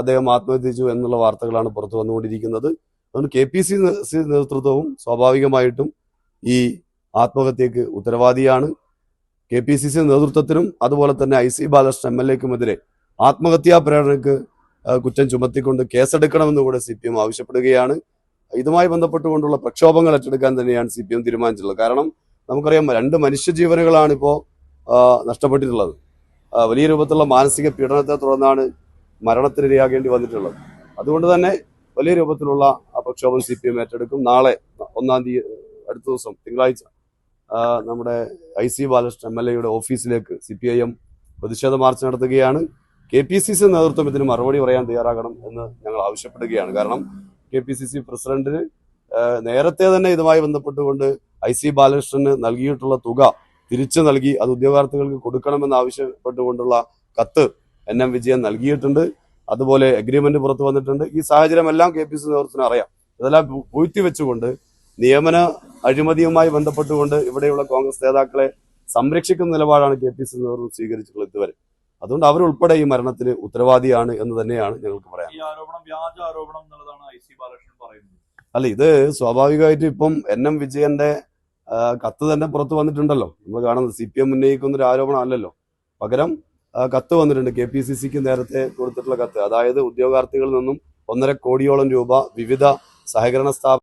അദ്ദേഹം ആത്മഹത്യിച്ചു എന്നുള്ള വാർത്തകളാണ് പുറത്തു വന്നുകൊണ്ടിരിക്കുന്നത്. അതുകൊണ്ട് കെ പി സി സി നേതൃത്വവും സ്വാഭാവികമായിട്ടും ഈ ആത്മഹത്യക്ക് ഉത്തരവാദിയാണ്. കെ പി സി സി നേതൃത്വത്തിനും അതുപോലെ തന്നെ I C Balakrishnan M L എക്കുമെതിരെ ആത്മഹത്യാ പ്രേരണയ്ക്ക് കുറ്റം ചുമത്തിക്കൊണ്ട് കേസെടുക്കണമെന്ന് കൂടെ സി പി എം ആവശ്യപ്പെടുകയാണ്. ഇതുമായി ബന്ധപ്പെട്ടുകൊണ്ടുള്ള പ്രക്ഷോഭങ്ങൾ ഏറ്റെടുക്കാൻ തന്നെയാണ് സി പി എം തീരുമാനിച്ചിട്ടുള്ളത്. കാരണം നമുക്കറിയാം രണ്ട് മനുഷ്യജീവനുകളാണ് ഇപ്പോൾ നഷ്ടപ്പെട്ടിട്ടുള്ളത്. വലിയ രൂപത്തിലുള്ള മാനസിക പീഡനത്തെ തുടർന്നാണ് മരണത്തിനിരയാകേണ്ടി വന്നിട്ടുള്ളത്. അതുകൊണ്ട് തന്നെ വലിയ രൂപത്തിലുള്ള പ്രക്ഷോഭം സി പി എം ഏറ്റെടുക്കും. നാളെ ഒന്നാം തീയതി അടുത്ത ദിവസം തിങ്കളാഴ്ച നമ്മുടെ I C Balakrishnan M L എയുടെ ഓഫീസിലേക്ക് സി പി ഐ എം പ്രതിഷേധ മാർച്ച് നടത്തുകയാണ്. കെ പി സി സി നേതൃത്വം ഇതിന് മറുപടി പറയാൻ തയ്യാറാകണം എന്ന് ഞങ്ങൾ ആവശ്യപ്പെടുകയാണ്. കാരണം കെ പി സി സി പ്രസിഡന്റിന് നേരത്തെ തന്നെ ഇതുമായി ബന്ധപ്പെട്ടുകൊണ്ട് ഐ സി ബാലകൃഷ്ണന് നൽകിയിട്ടുള്ള തുക തിരിച്ചു നൽകി അത് ഉദ്യോഗാർത്ഥികൾക്ക് കൊടുക്കണമെന്ന് ആവശ്യപ്പെട്ടുകൊണ്ടുള്ള കത്ത് എൻ എം വിജയൻ നൽകിയിട്ടുണ്ട്. അതുപോലെ അഗ്രിമെന്റ് പുറത്തു വന്നിട്ടുണ്ട്. ഈ സാഹചര്യമെല്ലാം കെ പി സി നേതൃത്വത്തിന് അറിയാം. ഇതെല്ലാം പൂഴ്ത്തി വെച്ചുകൊണ്ട് നിയമന അഴിമതിയുമായി ബന്ധപ്പെട്ടുകൊണ്ട് ഇവിടെയുള്ള കോൺഗ്രസ് നേതാക്കളെ സംരക്ഷിക്കുന്ന നിലപാടാണ് കെ പി സി നേതൃത്വം സ്വീകരിച്ചിട്ടുള്ളത് ഇതുവരെ. അതുകൊണ്ട് അവരുൾപ്പെടെ ഈ മരണത്തിന് ഉത്തരവാദിയാണ് എന്ന് തന്നെയാണ് ഞങ്ങൾക്ക് പറയുന്നത്. അല്ല ഇത് സ്വാഭാവികമായിട്ട് ഇപ്പം എൻ എം വിജയന്റെ കത്ത് തന്നെ പുറത്തു വന്നിട്ടുണ്ടല്ലോ. നമ്മൾ കാണുന്നത് സി പി എം ഉന്നയിക്കുന്ന ഒരു ആരോപണം അല്ലല്ലോ. പകരം കത്ത് വന്നിട്ടുണ്ട്. കെ പി സി സിക്ക് നേരത്തെ കൊടുത്തിട്ടുള്ള കത്ത്. അതായത് ഉദ്യോഗാർത്ഥികളിൽ നിന്നും ഒന്നര കോടിയോളം രൂപ വിവിധ സഹകരണ സ്ഥാപന